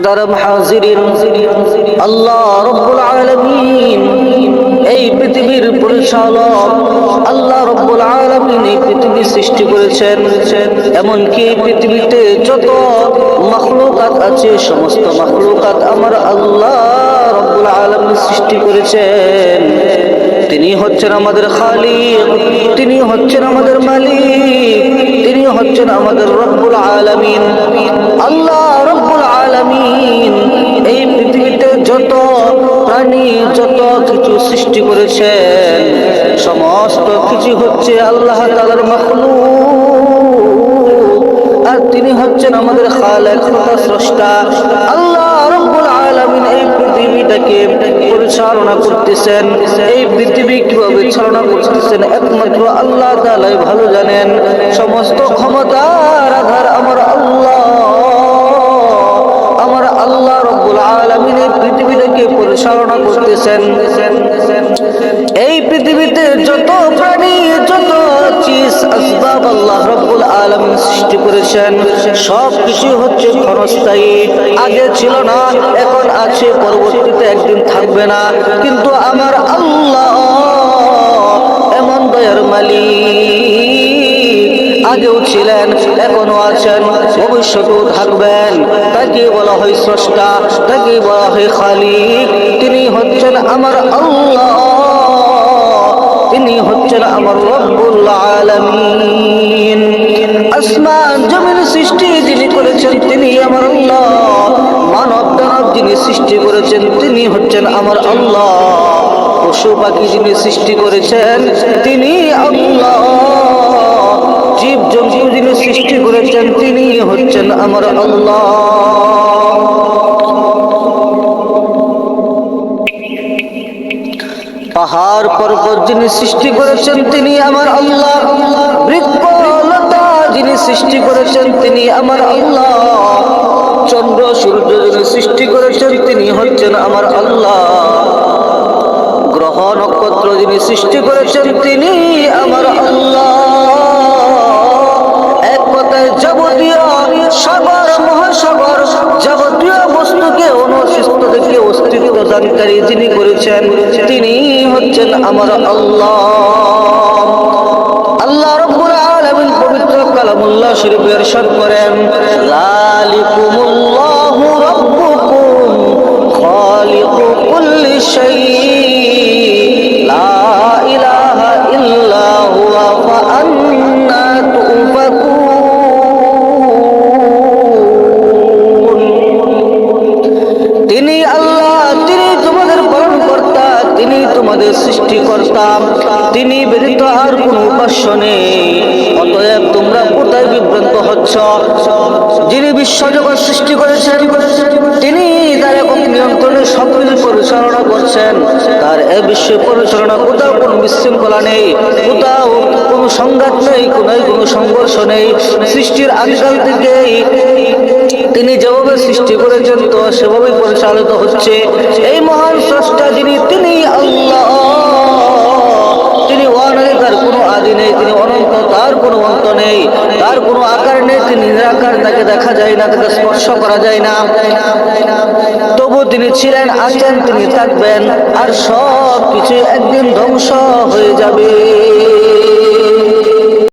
মুহতারাম হাজিরিন আল্লাহ রব্বুল আলামিন এই পৃথিবীর পরিচালক। আল্লাহ রব্বুল আলামিন এই পৃথিবী সৃষ্টি করেছেন। এমনকি পৃথিবীতে যত মখলুকাত আছে, সমস্ত মখলুকাত আমার আল্লাহ রব্বুল আলামিন সৃষ্টি করেছেন। তিনি হচ্ছেন আমাদের খালিক, তিনি হচ্ছেন আমাদের মালিক, তিনি হচ্ছেন আমাদের রব্বুল আলামিন। আল্লাহ প্রাণী যত কিছু সৃষ্টি করেছেন সমস্ত কিছু হচ্ছে আল্লাহ তাআলার মাখলুক। আর তিনি হচ্ছেন আমাদের খালেক স্রষ্টা। আল্লাহ এই পৃথিবীটাকে করতেছেন। এই পৃথিবী করতেছেন আল্লাহ ভালো জানেন। সমস্ত ক্ষমতার আধার আমার পরিচালনা করতেছেন। এই পৃথিবীতে যত প্রাণী, যত চিজ, আসবাব আল্লাহ রব্বুল আলম সৃষ্টি করেছেন সব কিছু হচ্ছে ক্ষণস্থায়ী। আগে ছিল না, এখন আছে, পরবর্তীতে একদিন থাকবে না। কিন্তু আমার আল্লাহ ছিলেন, এখনও আছেন, ভবিষ্যতেও থাকবেন। তাকে বলা হয় স্রষ্টা, তাকে বলা হয় খালিক। তিনি হচ্ছেন আমার আল্লাহ। তিনি হচ্ছেন আমার রব্বুল আলামিন। আসমান সৃষ্টি যিনি করেছেন, তিনি আমার আল্লাহ। মানব দানব যিনি সৃষ্টি করেছেন, তিনি হচ্ছেন আমার আল্লাহ। পশু পাখি যিনি সৃষ্টি করেছেন, তিনি আল্লাহ। জীব জন্তু যিনি সৃষ্টি করেছেন, তিনি হচ্ছেন আমার আল্লাহ। পাহাড় পর্বত যিনি সৃষ্টি করেছেন, তিনি আমার আল্লাহ। বৃক্ষলতা যিনি সৃষ্টি করেছেন, তিনি আমার আল্লাহ। চন্দ্র, সূর্য যিনি সৃষ্টি করেছেন, তিনি হচ্ছেন আমার আল্লাহ। গ্রহ, নক্ষত্র যিনি সৃষ্টি করেছেন, তিনি আমার আল্লাহ। যিনি করেছেন, তিনি হচ্ছেন আমার আল্লাহ। আল্লাহ রব্বুল আলামিন পবিত্র কালামুল্লাহ শরীফে ইরশাদ করেন, যালিকুমুল্লাহু রাব্বুকুম খালিকু কুল্লি শাই তিনি তোমাদের সৃষ্টিকর্তা, তিনি ব্যতীত আর কোন উপাস্য নেই। অতএব তোমরা কোথায় বিভ্রান্ত হচ্ছ? যিনি বিশ্বজগৎ সৃষ্টি করেছেন, তিনি তার একক নিয়ন্ত্রণে সব পরিচালনা করছেন। তার এ বিশ্ব পরিচালনা কোথাও কোনো বিশৃঙ্খলা নেই, কোথাও কোনো সংঘাত নেই, কোথায় কোনো সংঘর্ষ নেই। সৃষ্টির আদিকাল থেকেই তিনি যেভাবে সৃষ্টি করেছেন, তো সেভাবেই পরিচালিত হচ্ছে। এই মহান কোনো অন্ত নেই। তার কোনো আকার নেই তিনি নিরাকার তাকে দেখা যায় না, তাকে স্পর্শ করা যায় না। তবু তিনি ছিলেন, আছেন, তিনি থাকবেন, আর সব কিছু একদিন ধ্বংস হয়ে যাবে।